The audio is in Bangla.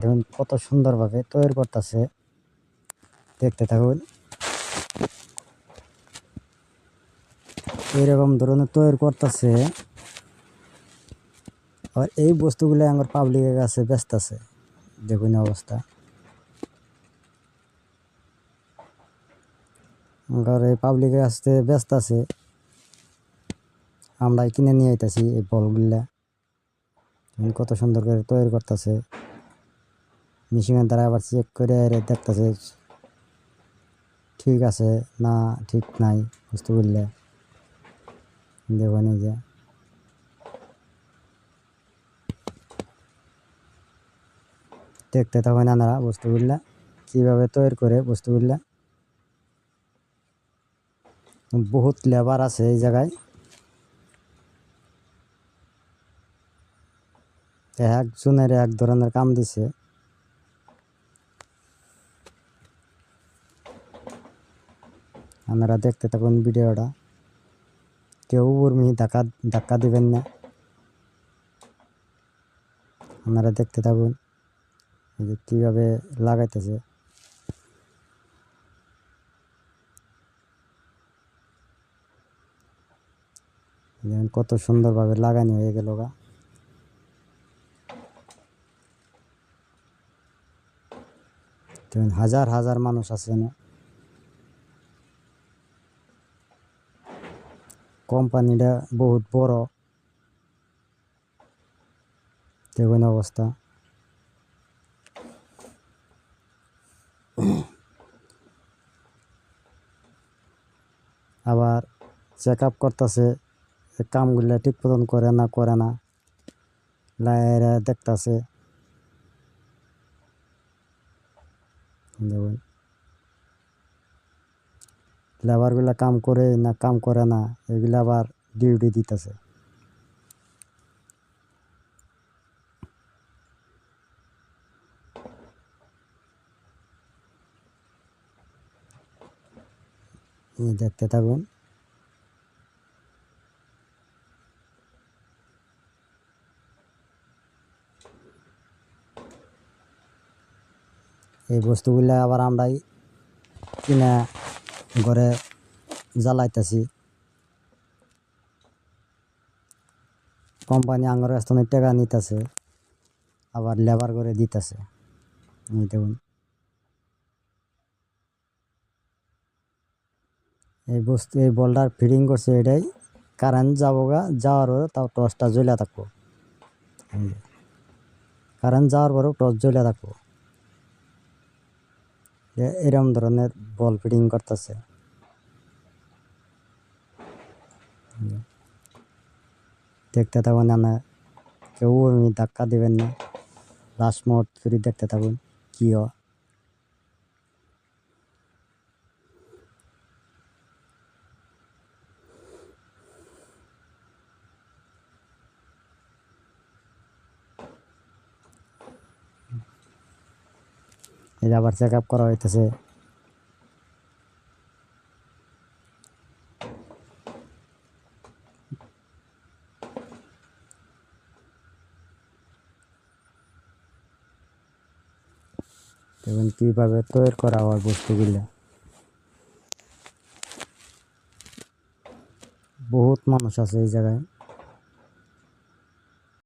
দেখুন, কত সুন্দরভাবে তৈরি করতেছে। দেখতে থাকুন। এইরকম ধরনের তৈরি করতেছে। আর এই বস্তুগুলো আমার পাবলিকের কাছে ব্যস্ত আছে। দেখুন অবস্থা। আমার এই পাবলিকের কাছে ব্যস্ত আছে। আমরা কিনে নিয়ে আইতাছি এই বলগুলা। কত সুন্দর করে তৈরি করতেছে। মেশিনের দ্বারা আবার চেক করে দেখতেছে, ঠিক আছে না ঠিক নাই বস্তুগুলা দেখুন এই যে। দেখতে তখন আনারা বস্তুগুলা কীভাবে তৈরি করে বস্তুগুলা বহুত লেবার আছে এই জায়গায়। একজনের এক ধরনের কাম দিছে। আপনারা দেখতে থাকুন ভিডিওটা। কেউ উর্মি ধাক্কা ধাক্কা দিবেন না। আপনারা দেখতে থাকুন যে কীভাবে লাগাইতেছে। কত সুন্দরভাবে লাগানো হয়ে গেল গা। হাজার হাজার মানুষ আছে না। কোম্পানিটা বহুত বড়। দেখুন অবস্থা। আবার চেক আপ করতেছে কামগুলো ঠিক মতন করে না করে না। লাইরা দেখতেছে। দেখুন। লেবারগুলা কাম করে না কাম করে না, এগুলো আবার ডিউটি দিতেছে। দেখতে থাকুন। এই বস্তুগুলা আবার আমরাই কিনা ঘরে জ্বালাইতেছি। কোম্পানি আঙুর থেকে টাকা নিতেছে, আবার লেবার করে দিতেছে। দেখুন। এই বস্তু, এই বলটার ফিটিং করছে এটাই। কারেন্ট যাব গা, যাওয়ার পরে তাও টর্চটা জ্বলে থাকব। কারেন্ট যাওয়ার পরেও টর্চ জ্বলে থাকব। এরম ধরনের বল ফিডিং করতেছে। দেখতে থাকুন, না কেউ ধাক্কা দেবেন না। লাস্ট মুহূর্ত দেখতে থাকুন, কী হয়? যে আবার চেক আপ করা হইতেছে। দেখুন কীভাবে তৈরি করা হয় বস্তুগুলা। বহুত মানুষ আছে এই জায়গায়।